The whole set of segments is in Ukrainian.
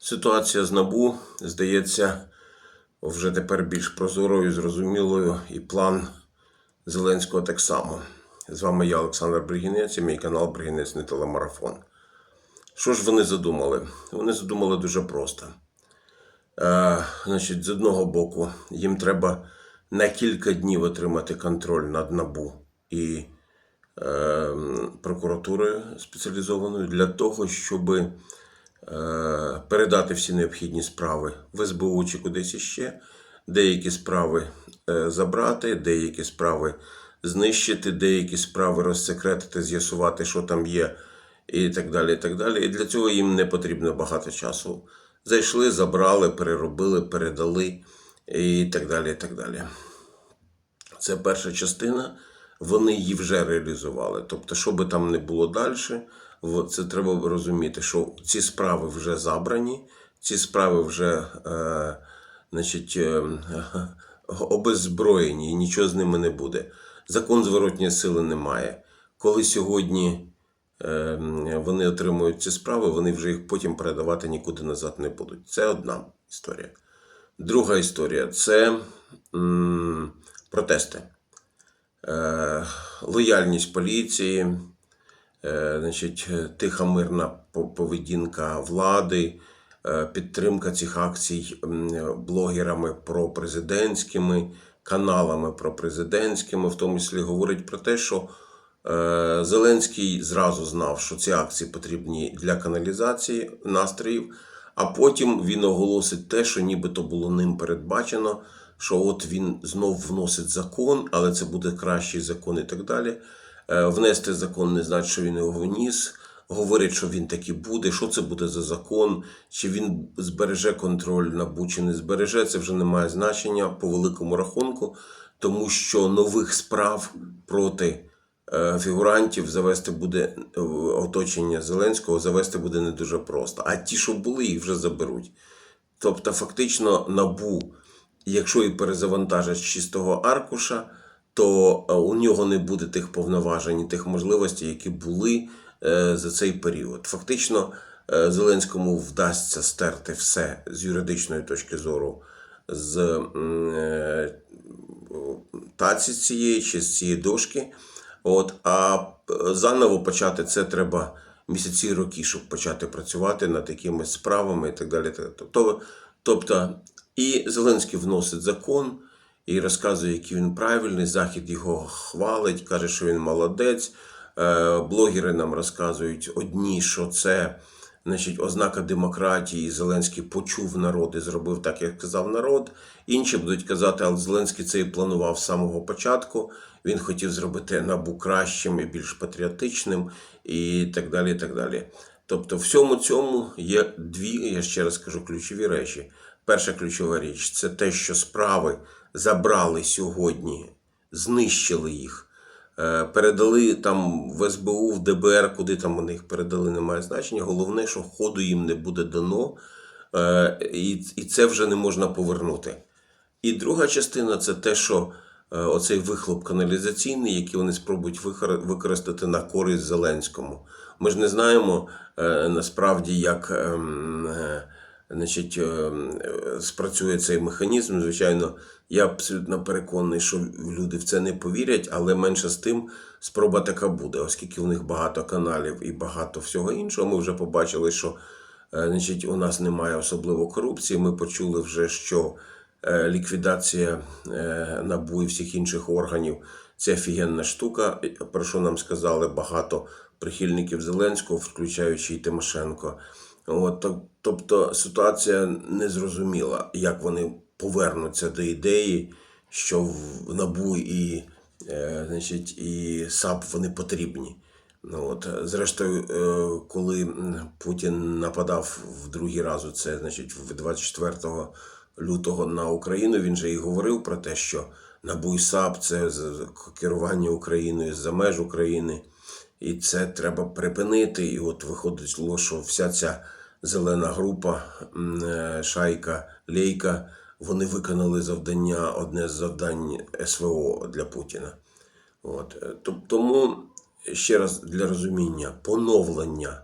Ситуація з НАБУ здається вже тепер більш прозорою, зрозумілою, і план Зеленського так само. З вами я, Олександр Бригінець, і мій канал Бригінець не телемарафон. Що ж вони задумали? Вони задумали дуже просто. Е, значить, з одного боку, їм треба на кілька днів отримати контроль над НАБУ і е, прокуратурою спеціалізованою для того, щоб е, передати всі необхідні справи в СБУ чи кудись іще, деякі справи е, забрати, деякі справи знищити, деякі справи розсекретити, з'ясувати, що там є, і так далі. І так далі. І для цього їм не потрібно багато часу. Зайшли, забрали, переробили, передали і так далі. І так далі. Це перша частина. Вони її вже реалізували. Тобто, що би там не було далі, це треба розуміти, що ці справи вже забрані, ці справи вже е, значить, е, обеззброєні, і нічого з ними не буде. Закон зворотньої сили немає. Коли сьогодні е, вони отримують ці справи, вони вже їх потім передавати нікуди назад не будуть. Це одна історія. Друга історія це м, протести. Е, лояльність поліції, е, значить, тиха мирна поведінка влади, е, підтримка цих акцій блогерами пропрезидентськими, каналами пропрезидентськими, в тому числі говорить про те, що Зеленський зразу знав, що ці акції потрібні для каналізації настроїв, а потім він оголосить те, що нібито було ним передбачено, що от він знов вносить закон, але це буде кращий закон і так далі. Е, Внести закон не значить, що він його вніс. Говорить, що він таки буде. Що це буде за закон? Чи він збереже контроль набу, чи не збереже, це вже не має значення по великому рахунку, тому що нових справ проти е, фігурантів завести буде е, оточення Зеленського, завести буде не дуже просто. А ті, що були, їх вже заберуть. Тобто, фактично, набу, якщо і перезавантажать з чистого аркуша, то е, у нього не буде тих повноважень, і тих можливостей, які були е, за цей період. Фактично, е, Зеленському вдасться стерти все з юридичної точки зору з таці цієї чи з цієї дошки. От, а заново почати це треба місяці роки, щоб почати працювати над якимись справами і так далі. Тобто, тобто і Зеленський вносить закон і розказує, який він правильний. Захід його хвалить, каже, що він молодець. Е, Блогери нам розказують одні, що це значить, ознака демократії. Зеленський почув народ і зробив так, як казав народ. Інші будуть казати, але Зеленський це і планував з самого початку. Він хотів зробити набу кращим і більш патріотичним, і так далі. і так далі. Тобто, всьому цьому є дві, я ще раз кажу, ключові речі. Перша ключова річ це те, що справи забрали сьогодні, знищили їх. Е, Передали там в СБУ, в ДБР, куди там вони їх передали, немає значення. Головне, що ходу їм не буде дано, е, і, це вже не можна повернути. І друга частина це те, що е, оцей вихлоп каналізаційний, який вони спробують використати на користь Зеленському. Ми ж не знаємо насправді, як ем, значить, е, спрацює цей механізм. Звичайно, я абсолютно переконаний, що люди в це не повірять, але менше з тим спроба така буде, оскільки у них багато каналів і багато всього іншого. Ми вже побачили, що е, значить, у нас немає особливо корупції. Ми почули вже, що е, ліквідація НАБУ і всіх інших органів це офігенна штука, про що нам сказали багато прихильників Зеленського, включаючи і Тимошенко. От, тобто ситуація незрозуміла, як вони повернуться до ідеї, що в НАБУ і, е, значить, і САП вони потрібні. Ну, от, зрештою, е, коли Путін нападав в другий раз, це значить в 24 лютого на Україну, він же і говорив про те, що НАБУ і САП це керування Україною за меж України, і це треба припинити. І от виходить, що вся ця зелена група, е, шайка, лейка, вони виконали завдання, одне з завдань СВО для Путіна. От. Тому ще раз для розуміння, поновлення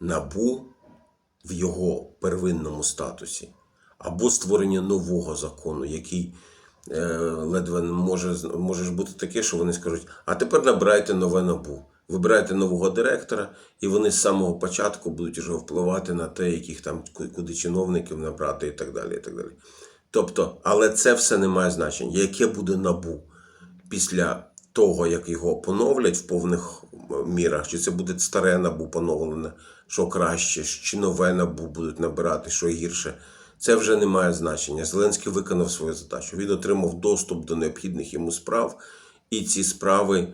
набу в його первинному статусі, або створення нового закону, який е, ледве може, може бути таке, що вони скажуть: а тепер набирайте нове набу. Вибирайте нового директора, і вони з самого початку будуть вже впливати на те, яких там куди чиновників набрати і так далі. І так далі. Тобто, але це все не має значення. Яке буде набу після того, як його поновлять в повних мірах, чи це буде старе набу поновлене, що краще, чи нове набу будуть набирати, що гірше. Це вже не має значення. Зеленський виконав свою задачу. Він отримав доступ до необхідних йому справ, і ці справи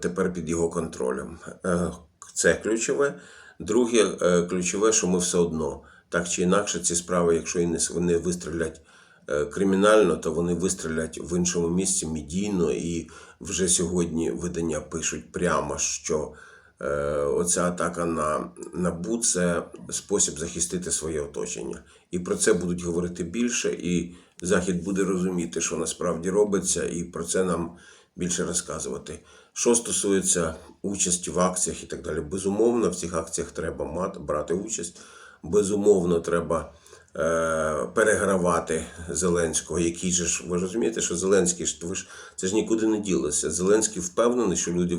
тепер під його контролем. Е, це ключове. Друге, е, ключове, що ми все одно, так чи інакше, ці справи, якщо вони вистрілять е, кримінально, то вони вистрілять в іншому місці медійно, і вже сьогодні видання пишуть прямо, що е, оця атака на НАБУ – це спосіб захистити своє оточення. І про це будуть говорити більше, і Захід буде розуміти, що насправді робиться, і про це нам більше розказувати. Що стосується участі в акціях і так далі, безумовно, в цих акціях треба мати, брати участь. Безумовно, треба е, перегравати Зеленського, який же ж ви розумієте, що Зеленський ж ви ж це ж нікуди не ділося. Зеленський впевнений, що люди,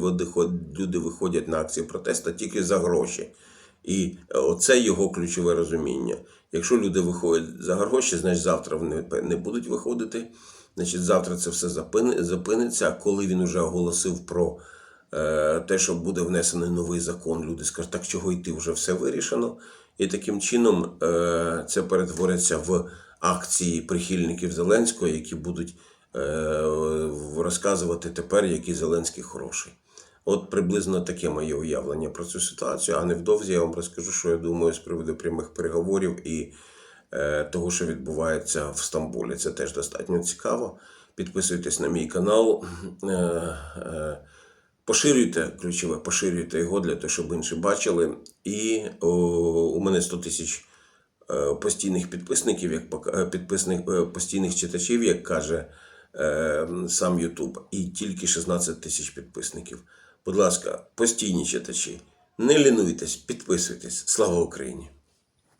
люди виходять на акції протесту тільки за гроші. І е, оце його ключове розуміння. Якщо люди виходять за гроші, значить завтра вони не будуть виходити. Значить, завтра це все запини- зупиниться. А коли він вже оголосив про е, те, що буде внесений новий закон, люди скажуть, так чого йти, вже все вирішено. І таким чином е, це перетвориться в акції прихильників Зеленського, які будуть е, розказувати тепер, який Зеленський хороший. От приблизно таке моє уявлення про цю ситуацію. А невдовзі я вам розкажу, що я думаю з приводу прямих переговорів і е, того, що відбувається в Стамбулі. Це теж достатньо цікаво. Підписуйтесь на мій канал. Е, е, Поширюйте ключове, поширюйте його для того, щоб інші бачили. І о, у мене 100 тисяч е, постійних підписників, як е, підписник, е, постійних читачів, як каже е, сам Ютуб, і тільки 16 тисяч підписників. Будь ласка, постійні читачі, не лінуйтесь, підписуйтесь. Слава Україні!